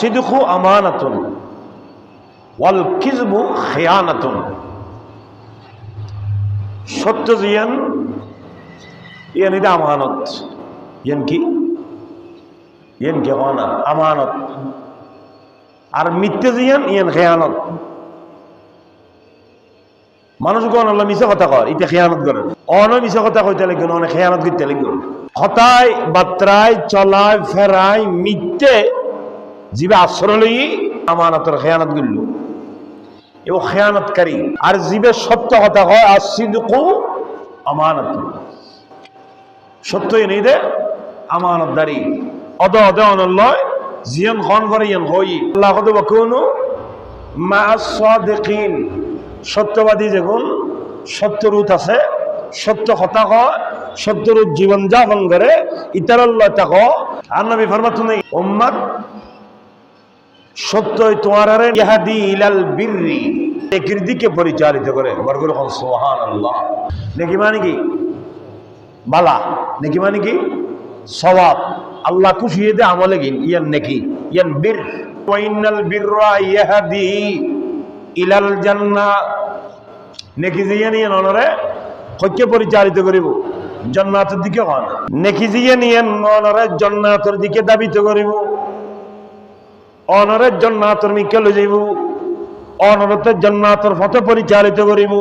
আসিদুখু আমানাতুন, ওয়াল কিজবু খেয়ানাতুন। সত্য জিয়ান ইয়ান এটা আমানত। ইয়ান কি? ইয়ান কি আমানত। আর মিথ্যে জিয়ান ইয়ান খেয়ানত। মানুষ কোন আল্লাহ মিশা কথা কর এটা খেয়ানত করে। অন মিশা কথা কইতে লাগবে অনেক খেয়ানত করতে লাগবে হতায় বাত্রায় চলায় ফেরায় মিথ্যে জীবে আশ্রয় লই আমানতের খেয়ানত গিল্ল। এবং খেয়ানতকারী। আর জীবের সত্য কথা হয় আর সিদুকু আমানত। সত্য এনেই দে আমানতদারি। অদ অদ অনল্লয়, জিয়ন খন করে ইয়ন হই। আল্লাহ কত বাকুনু মা সাদিকিন। সত্যবাদী যখন সত্যরূত আছে, সত্য কথা কয়, সত্যরূপ জীবন যাপন করে ইতারাল্লাহ তাক আর নবী ফরমাতুন উম্মাত সত্যই তোমার ইহাদি ইলাল বিররি। নেকির দিকে পরিচালিত করে। নেকি মানে কি? বালা। নেকি মানে কি? সওয়াব। আল্লাহ খুশি দে আমলে গিন। ইয়ান নেকি? ইয়ান বীর। ওয়াইনাল বিররা ইয়াহাদি ইলাল জান্নাহ নেকি জিয়া নিয়ে ননরে হইকে পরিচালিত করিব? জান্নাতের দিকে হন। নেকি জিয়া নিয়ে ননরে জান্নাতের দিকে দাবিত করিব। অনরের জন্নাতর মিকে লই যাইব। অনরতের জন্নাতর পথে পরিচালিত করিব।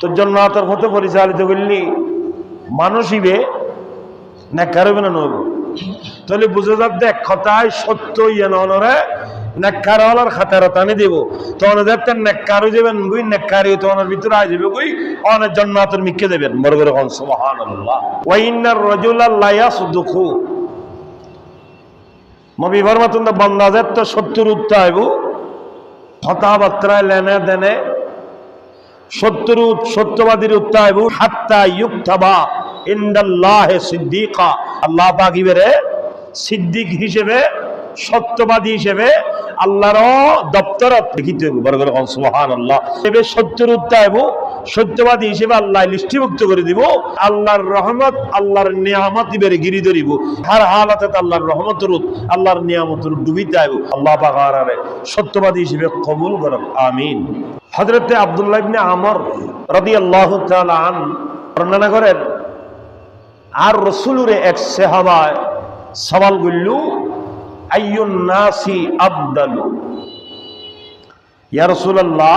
তো জন্নাতর পথে পরিচালিত করলি মানুষ ইবে নেককার হবে না নইব তাহলে বুঝে যাক দেখ কথায় সত্য ইয়ে অনরে নেককার হলার খাতার টানে দিব। তো অনদের তেন নেককার হয়ে যাবেন গুই নেককারি তো অনের ভিতরে আই যাবে গুই অনের জন্নাতর মিকে দেবেন। বরগর হন সুবহানাল্লাহ। ওয়া ইন্নার রাজুলা লা ইয়াসদুকু। নবী ফরমাতুন বন্দাজের তো সত্তর উত্তা আইব, কথাবার্তায় লেনে দেনে সত্তর সত্যবাদীর উত্তা আইব, হাত্তা ইউক্তাবা ইন্দাল্লাহ সিদ্দিকা। আল্লাহ পাকিবেরে সিদ্দিক হিসেবে, সত্যবাদী হিসেবে আল্লাহর দপ্তরত লিখিত হইব। বড় করে সুবহান আল্লাহ এবে সত্যের উত্তাইব সত্যবাদী হিসেবে আল্লাহ লিষ্টিভুক্ত করে দিব। আল্লাহর রহমত, আল্লাহর নিয়ামত ইবেরে গিরি ধরিব হার হালাতে আল্লাহর রহমতের উত আল্লাহর নিয়ামতের ডুবিতে আইব। আল্লাহ পাকারে সত্যবাদী হিসেবে কবুল করব আমিন। হযরতে আব্দুল্লাহ ইবনে আমর রাদিয়াল্লাহু তাআলা আন বর্ণনা করেন, আর রসুলুরে এক সেহাবায় সওয়াল গুল্লু আইয়ুন নাসি আবদালু ইয়া রাসূলুল্লাহ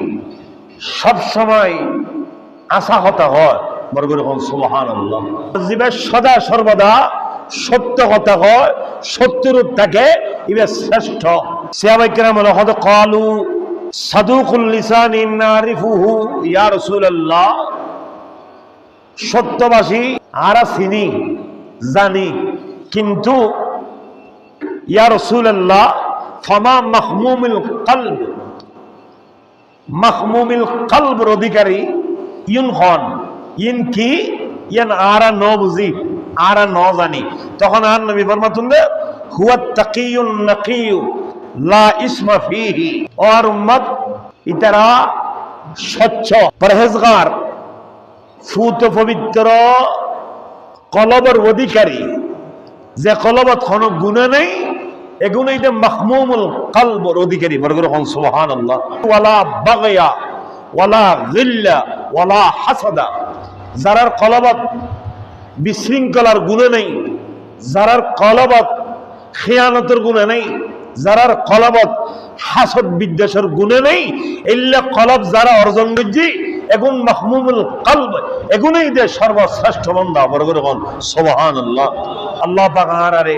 সবসময় আশা হতা হয়। বরগুর সুবহান আল্লাহ যিবে সদা সর্বদা সত্য কথা হয়, সত্যরূপ থাকে শ্রেষ্ঠ। সত্যবাসী আরা চিনি, জানি, কিন্তু ইয়া রাসূলুল্লাহ, ফামা মাহমুমিল মাহমুমিল কলবর অধিকারী ইন হন। ইন কি? ইন আরা ন বুঝি, আরা ন জানি। তখন আর নবী ফরমাতুন দে, হুয়া তাকিয়ুন নাকিয়ু লা ইসমা ফিহি। আর উম্মত ইতারা স্বচ্ছ, পরহেজগার, ফুত পবিত্র কলবর অধিকারী। যে কলবত কোনো গুণে নেই এগুলো এটা মাহমুমুল কালবর অধিকারী। বর্গর হন সুবহান আল্লাহ ওয়ালা বাগয়া, ওয়ালা গিল্লা, ওয়ালা হাসাদা। যারার কলবত বিশৃঙ্খলার গুণে নেই, যারার কলবত খেয়ানতের গুণে নেই, যারার কলবত হাসদ বিদ্বেষের গুণে নেই এল্লা কলব যারা অর্জন করছি, এগুন মাহমুমুল কলব। এগুনই দে সর্বশ্রেষ্ঠ বন্দা। বরগর হন সুবহান আল্লাহ আল্লাহ পাক আরে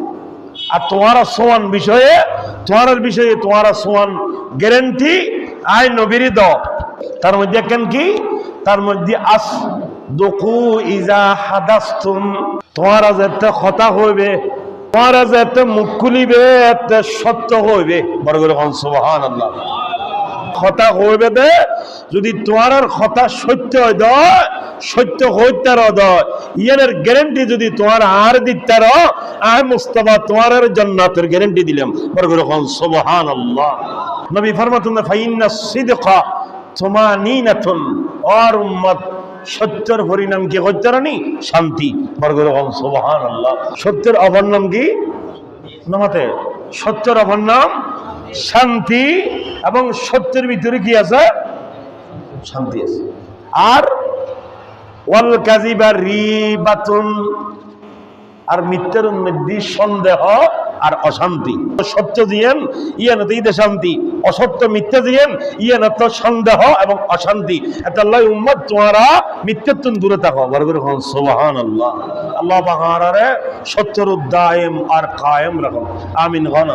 আর তোমারা সোয়ান বিষয়ে, তোমার বিষয়ে তোমারা সোয়ান গ্যারেন্টি আইন নবীর দ তার মধ্যে কেন কি? তার মধ্যে আস দকু ইজা হাদাস্তুম। তোমারা যাতে কথা হইবে, তোমারা যাতে মুখ খুলিবে এতে সত্য হইবে। বড় করে সুবহান আল্লাহ কথা হইবে দে, যদি তোমার কথা সত্য হয় দয় সত্য হইতার দয় ইয়ানের গ্যারেন্টি যদি তোমার আর দিতার আয় মুস্তফা তোমার জান্নাতের গ্যারেন্টি দিলাম। বড় করে সুবহান আল্লাহ নবী ফরমাতুন, ফাইন্না সিদকা তুমানিনাতুন আর উম্মত, সত্যের পরিণাম কি হত্যারানি শান্তি। বড় করে সুবহান আল্লাহ সত্যের অপর কি? নামাতে। সত্যের অপর নাম শান্তি এবং সত্যের ভিতরে কি আছে? শান্তি আছে। আর ওয়াল কাজিবা রিবাতুন আর মিথ্যার মধ্যে সন্দেহ আর অশান্তি। সত্য দিয়েন ইয়ে না ঈদে শান্তি অসত্য মিথ্যা দিয়েন ইয়ে না তো সন্দেহ এবং অশান্তি। এটা আল্লাহ উম্মত তোমারা মিথ্যাত্বন দূরে থাকো। বড় করে হন সুবহান আল্লাহ আল্লাহ বাহারে সত্যের উদ্দায়েম আর কায়েম রাখো। আমিন হন